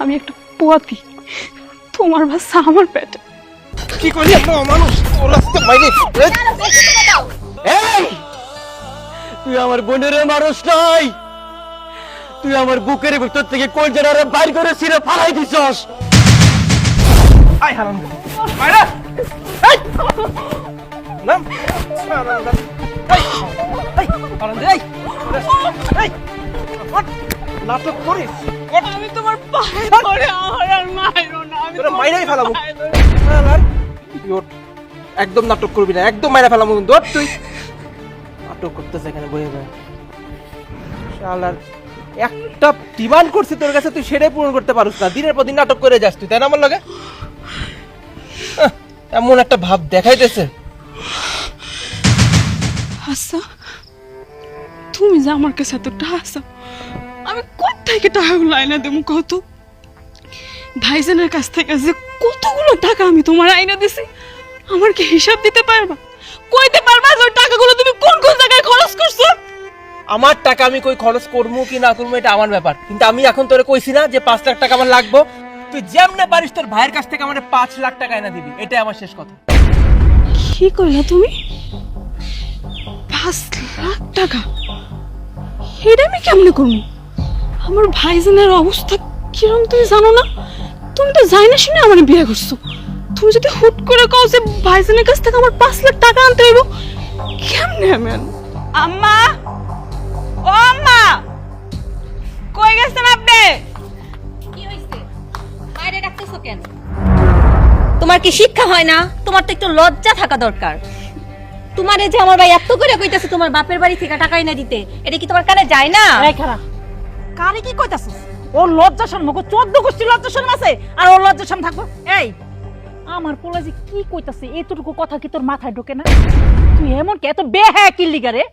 আমি একটা পোয়াতি তোমার বাচ্চা আমার পেটে কি করলি আমরা অমানুষ ওর রাস্তা মাইনে এই তুই আমার বোনের মানুষ নয় তুই আমার বুকের ভিতর থেকে কোন জেনারে বাইর করে ছিঁড়ে ফালাই দিছস আয় হারাম মাইরা এই নাম হারাম এই এই এই এই ওঠ, নাটক করিস? আমি তোমার পায়ে ধরে আমার আর মাইরো না আমি তোরা মাইরাই ফেলাবো। পায়ে ধরে- শালার, একদম নাটক করবি না একদম মাইরা ফেলাম কিন্তু ওঠ তুই। নাটক করতেছে এখানে বয়ে বয়ে শালার একটা ডিমান্ড করছি তোর কাছে তুই সেটাই পূরণ করতে পারিস না। দিনের পর দিন নাটক করে যাস তুই তাই না আমার লাগে? এমন একটা ভাব দেখাইতেছে। আচ্ছা তুমি যে আমার কাছে এত টাকা আমি কোথায় টাকাগুলো আইনা দেবো কত? ভাইজানের কাছ থেকে যে কতগুলো টাকা আমি তোমার আইনা দিছি আমার কি হিসাব দিতে পারবা? কইতে পারবা যে টাকাগুলো তুমি কোন কোন জায়গায় খরচ করছ? আমার টাকা আমি কই খরচ করব কি না করব এটা আমার ব্যাপার। কিন্তু আমি এখন তোরে কইছি না যে পাঁচ লাখ টাকা আমার লাগবো। তুই যেমনে পারিস তোর ভাইয়ের কাছ থেকে আমার পাঁচ লাখ টাকা এনে দিবি। এটাই আমার শেষ কথা। কি কইলা তুমি? পাঁচ লাখ টাকা? এটা আমি কেমনে করব আমার ভাইজানের অবস্থা কীরকম তুমি জানো না? তুমি তো যাই না শুনে আমার বিয়ে করছ। তুমি যদি হুট করে কও যে ভাইজানের কাছ থেকে আমার পাঁচ লাখ টাকা আনতে হইব কেমনে আমি আনব? আম্মা! ও আম্মা! কই গেছেন আপনি? কি হইছে? বাইরে ডাকতেছো কেন? তোমার কি শিক্ষা হয় না? তোমার তো একটু লজ্জা থাকা দরকার। তোমারে যে আমার ভাই এত করে কইতাছে তোমার বাপের বাড়ি থেকে টাকা এনে দিতে এটা কি তোমার কানে যায় না? কারে কি কইতাছিস? ওর লজ্জা শরম ওকে চোদ্দ গোষ্ঠী লজ্জা শরম আছে আর ওর লজ্জা শরম থাকব। এই, আমার পোলা যে কি কইতাছে, এতটুকু কথা কি তোর মাথায় ঢোকে না? তুই এমন কে, এত বেহায়া কিল্লিগা রে?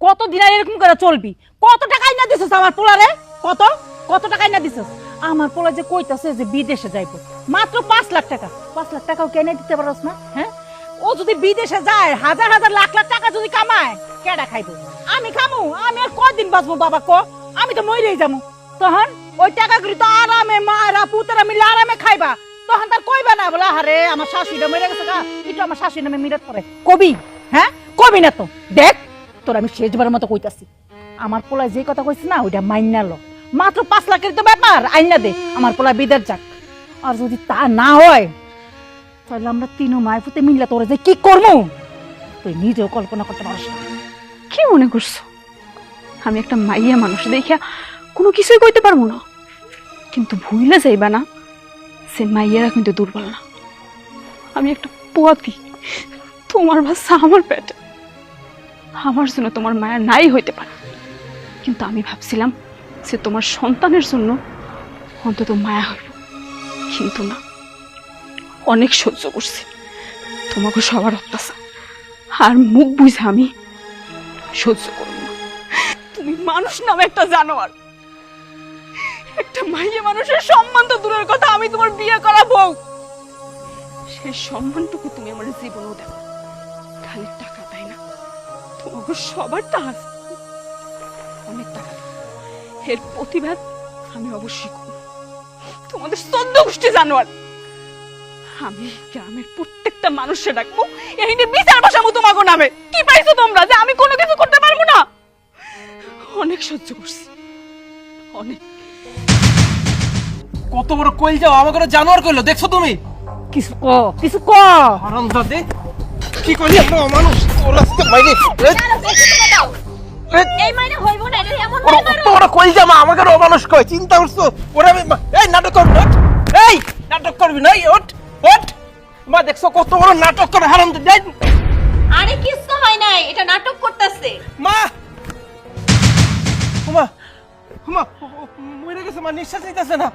কত দিন আর এরকম করে চলবি? কত টাকা না দিছিস আমার পোলারে কত? কত টাকা না দিছিস? আমার পোলা যে কইতাছে যে বিদেশে যাইবো। মাত্র পাঁচ লাখ টাকা। পাঁচ লাখ টাকাও কেনে দিতে পারস না? হ্যাঁ? ও যদি বিদেশে যায়, হাজার হাজার লাখ লাখ টাকা যদি কামায়, কেডা খাইবো? আমি খামু, আমি আর কদিন বাঁচবো বাবা, ক? আমি তো মরেই যাব। তখন ওই টাকাগুলি তো আরামে মারা পুতরা মিলে আরামে খাইবা। তখন তার কইবা না, বলে আরে আমার শাশুড়িটা মরে গেছে গা। একটু আমার শাশুড়ি নামে মিরাত করে। কবি? হ্যাঁ? কবি না তো। দেখ, তোর আমি শেষবারের মতো কইতাছি। আমার পোলায় যে কথা কইছি না, ওইটা মাইনা লো। মাত্র পাঁচ লাখের তো ব্যাপার, আইনা দে। আমার পোলা বিদেশ যাক। আর যদি তা না হয়, তাহলে আমরা তিনও মায়ের পুতে মিললে তোরা যে কি করব তুই নিজেও কল্পনা করতে পারিস কি মনে করছ? আমি একটা মাইয়া মানুষ, দেখিয়া কোনো কিছুই কইতে পারব না। কিন্তু ভুলে যাইবা না, সে মাইয়ারা কিন্তু দুর্বল না। আমি একটা পোয়াতি, তোমার বাচ্চা আমার পেটে। আমার জন্য তোমার মায়া নাই হইতে পারে। কিন্তু আমি ভাবছিলাম যে তোমার সন্তানের জন্য অন্তত মায়া হইব কিন্তু না, অনেক সহ্য করছি। তোমাকে সবার অত্যাচার। আর মুখ বুঝে আমি সহ্য করব তুমি মানুষ নামে একটা জানোয়ার। একটা মাইয়া মানুষের সম্মান তো দূরের কথা, আমি তোমার বিয়ে করা বউ। সেই সম্মানটুকু তুমি আমার জীবনেও দেবে। খালি টাকা তাই না। তোমাকে সবার আছে। অনেক টাকা এর প্রতিবাদ আমি অবশ্যই করব। তোমাদের চোদ্দ গোষ্ঠী জানোয়ার। আমি গ্রামের প্রত্যেকটা মানুষকে ডাকবো। এই নিয়ে বিচার বসাবো তোমাকে নামে। কি পাইছো তোমরা? যে আমি কোনো কিছু সহ্য করছি। অনেক। কত বড় কইল যাও আমাকে জানোয়ার কইলো দেখছ তুমি? কিছু ক কিছু ক। হারাম দাদে কি করলি আমরা অমানুষ? ওর রাস্তা মাইনে এই, এই মাইনে হইব না এটা এমন কত বড় কইল জামা আমাকে অমানুষ কয় চিন্তা করছ? ওরা এই নাটক না এই নাটক করবি না ওঠ মা দেখছ কত বড় নাটক করে আরে কিচ্ছু হয় নাই এটা নাটক করতেছে। মা মা মা মরে গেছে মা নিঃশ্বাস নিতেছে না।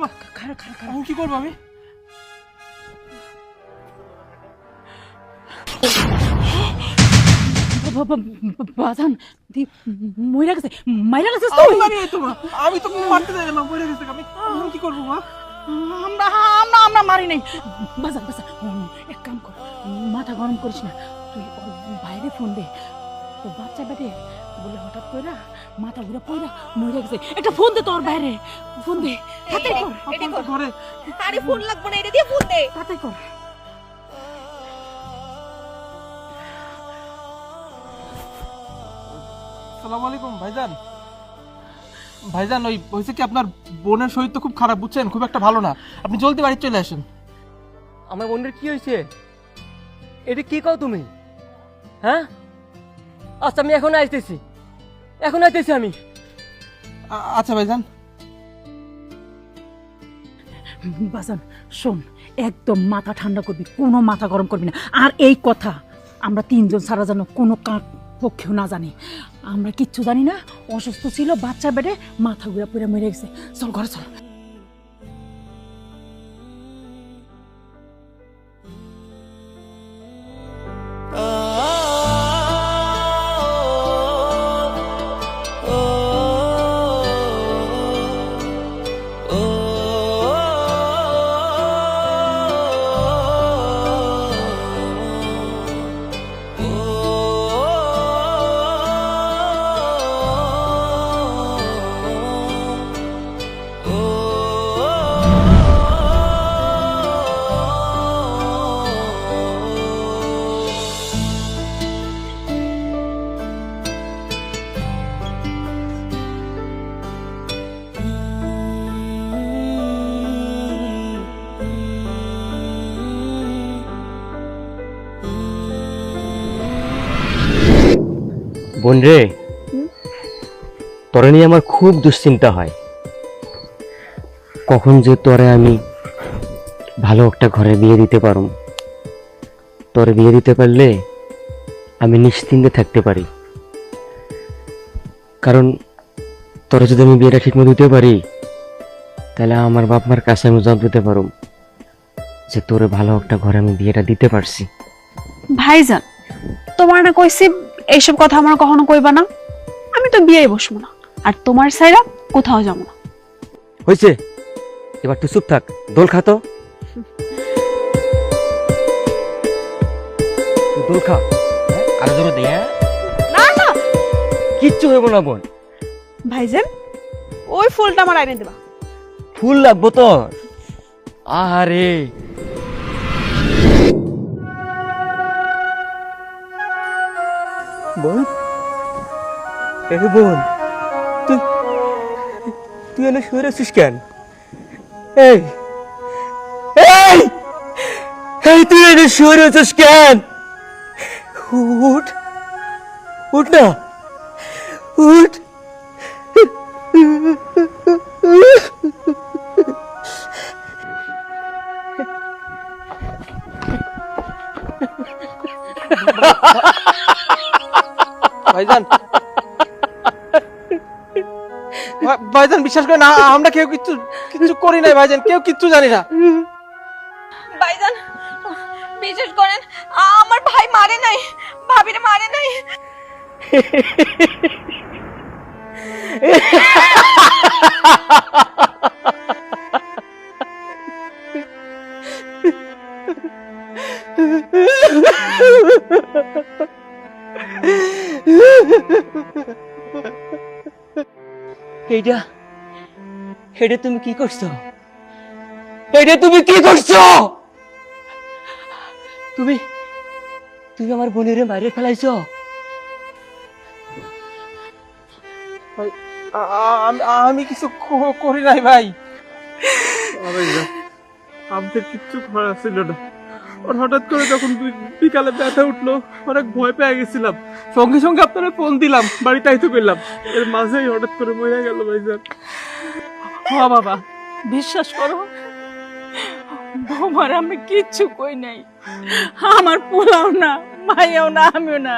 মা খারা খারা খারা আমি কি করব আমি? বাজান দি মইরা গেছে মাইরা গেছে আমি তো আমি তো মারতে যাই না মা মরে গেছে আমি আমি কি করব মা? আমরা আমরা আমরা মারি নাই। বাজান বাজান এক কাম কর মাথা গরম করিস না তুই বাইরে ফোন দে তো বাচ্চা বেটে বলে হঠাৎ কইরা মাথা ঘুরে পইরা মরে গেছে। একটা ফোন দে তোর বাইরে ফোন দে তাতে কর। এটা কর। করে আরে ফোন লাগবে না এটা দিয়ে ফোন দে। তাতে কর। সালাম আলাইকুম ভাইজান। ভাইজান ওই হয়েছে কি আপনার বোনের শরীর তো খুব খারাপ বুঝছেন? খুব একটা ভালো না। আপনি জলদি বাড়ি চলে আসেন। আমার বোনের কি হয়েছে? এটা কি কও তুমি? হ্যাঁ? আচ্ছা আমি এখন আইতেছি। এখন আইতেছি আমি। আচ্ছা ভাইজান। বাজান শোন একদম মাথা ঠান্ডা করবি কোনো মাথা গরম করবি না। আর এই কথা আমরা তিনজন সারা যেন কোনো কাক পক্ষেও না জানি। আমরা কিচ্ছু জানি না অসুস্থ ছিল বাচ্চা বেডে মাথা ঘুরে পুরে মরে গেছে। চল ঘরে চল। বোন রে তোরে নিয়ে আমার খুব দুশ্চিন্তা হয়। কখন যে তোরে আমি ভালো একটা ঘরে বিয়ে দিতে পারুম। তোরে বিয়ে দিতে পারলে আমি নিশ্চিন্তে থাকতে পারি। কারণ তোরে যদি আমি বিয়েটা ঠিক মতো দিতে পারি তাহলে আমার বাপ মার কাছে আমি জব দিতে পারুম যে তোরে ভালো একটা ঘরে আমি বিয়েটা দিতে পারছি। ভাইজান তোমার না কইছি এইসব কথা আমার কখনো কইবা না। আমি তো বিয়ে বসবো না। আর তোমার সাইরা কোথাও যাব না। হয়েছে এবার তুই চুপ থাক। দোল খাতো দোল খা। হ্যাঁ? আরও জোরে দে? না না। কিচ্ছু হইব না বোন। ভাইজান ওই ফুলটা আমার আইনে দেবা। ফুল লাগবো তোর। আরে বোন? এ বোন, তুই তুই এনে শুয়ে আছিস কেন? এই এই এই তুই এনে শুয়ে আছিস কেন? উঠ উঠ না, উঠ। ভাইজান ভা- ভাইজান। ভাইজান বিশ্বাস করেন আমরা কেউ কিচ্ছু কিচ্ছু করি নাই ভাইজান কেউ কিচ্ছু জানি না। ভাইজান বিশেষ করেন আমার ভাই মারে নাই ভাবিরে মারে নাই। এইটা এটা তুমি কি করছ? এটা তুমি কি করছ? তুমি তুমি আমার বোনের মারিয়ে ফেলাইছো? ভাই আমি- কিছু করি নাই ভাই। আমাদের কিচ্ছু করার ছিল না। ওর হঠাৎ করে যখন বিকালে ব্যথা উঠল, অনেক ভয় পেয়ে গেছিলাম। সঙ্গে সঙ্গে আপনারা ফোন দিলাম, বাড়িতে আইতে পেলাম। এর মাঝেই হঠাৎ করে মরে গেল ভাইজান হ্যাঁ বাবা, বিশ্বাস করো, বৌমার আমি কিচ্ছু কই নাই। আমার পোলাও না, মাইয়াও না, আমিও না।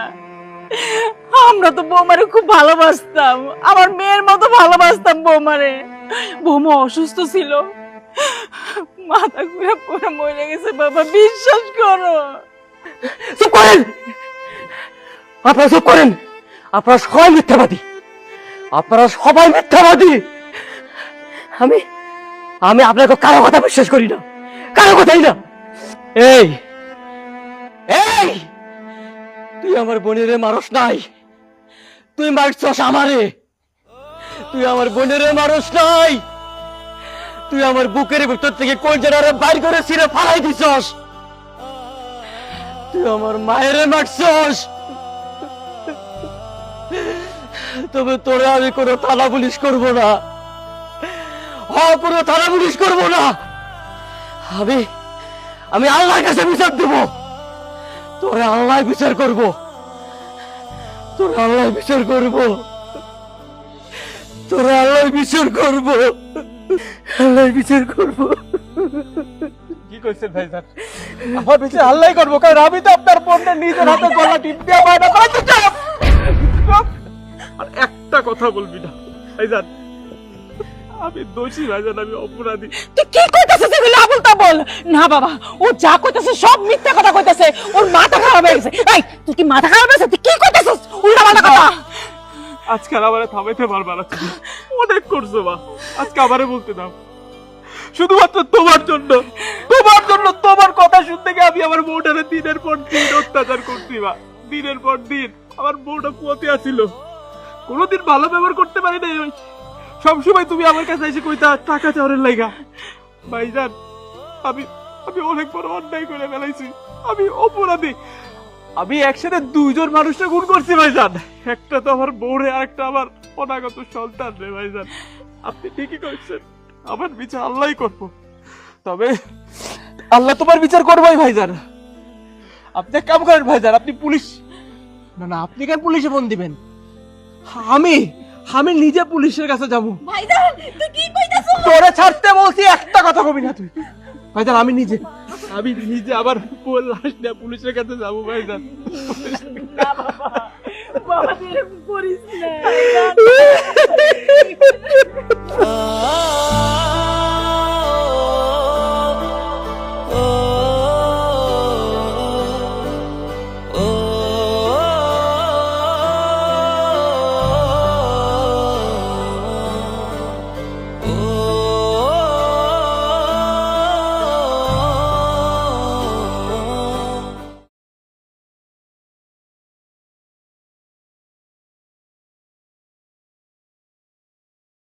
আমরা তো বৌমারে খুব ভালোবাসতাম। আমার মেয়ের মতো ভালোবাসতাম বৌমারে। বৌমা অসুস্থ ছিল। মাথা ঘুরে পড়ে মরে গেছে, বাবা, বিশ্বাস করো। চুপ করেন! আপনারা চুপ করেন! আপনারা সবাই মিথ্যাবাদী। আপনারা সবাই মিথ্যাবাদী! আমি আমি আপনাকে কারও কথা বিশ্বাস করি না। কারও কথাই না। এই এই! তুই আমার বোনের মানুষ নাই। তুই মারছস আমারে। তুই আমার বোনের মানুষ নাই। তুই আমার বুকের ভিতর থেকে কলজারে বাইর করে ছিঁড়ে ফালাই দিছস? তুই আমার মায়ের মারছস? তবে তোরে আমি কোনো থানা পুলিশ করব না। হ, কোনো থানা পুলিশ করব না। আমি আমি আল্লাহর কাছে বিচার দেব। তোরে আল্লাহ বিচার করব। তোরে আল্লাহ বিচার করব। তোরে আল্লাহ বিচার করব। আল্লাহ বিচার করব। কি কইছেন ভাইজান আমার বিচার আল্লাহ করব কারণ আমি তো আপনার নিজের হাতে গলা টিপ দিয়ে বাইরে বাড়াতে চাই। আর একটা কথা বলবি না ভাইজান আমি দোষী ভাইজান আমি অপরাধী। তুই কি কইতাছিস এগুলো? আবুল তাবল না বাবা ও যা কইতাছে সব মিথ্যা কথা কইতাছে। ওর মাথা খারাপ হয়ে গেছে। এই তুই কি মাথা খারাপ হয়েছে? তুই কি কইতাছিস? উল্টা পাল্টা কথা। আজকে আর আমারে থামাইতে পারবা না। অনেক করছ মা। আজকে আমারে বলতে দাও। শুধুমাত্র তোমার জন্য। তোমার জন্য তোমার কথা শুনতে গিয়ে আমি আমার বউটারে দিনের পর দিন অত্যাচার করছি, মা। দিনের পর দিন আমার বউটা কুয়াতে আসিল কোনোদিন ভালো ব্যবহার করতে পারি নাই ওই। সবসময় তুমি আমার কাছে এসে কইতা, টাকা চাওয়ার লাইগা। ভাইজান, আমি আমি অনেক বড় অন্যায় করে ফেলাইছি। আমি অপরাধী। আমি একসাথে দুইজন মানুষকে খুন করছি, ভাইজান। একটা তো আমার বউরে আর একটা আমার অনাগত সন্তান রে ভাইজান। আপনি ঠিকই কইছেন। আমার বিচার আল্লাহই করব। তবে আল্লাহ তোমার বিচার করবোই ভাইজান। আপনি এক কাম করেন ভাইজান আপনি পুলিশ। না না আপনি কেন পুলিশে ফোন দিবেন? আমি আমি নিজে পুলিশের কাছে যাব। ভাইজান তুই কি কইতাছো তোরে ছাড়তে বলছি একটা কথা কবি না তুই। ভাইজান আমি নিজে আমি নিজে আবার বল লাশ নিয়ে পুলিশের কাছে যাব ভাইজান। না বাবা। তুই এরকম করিস না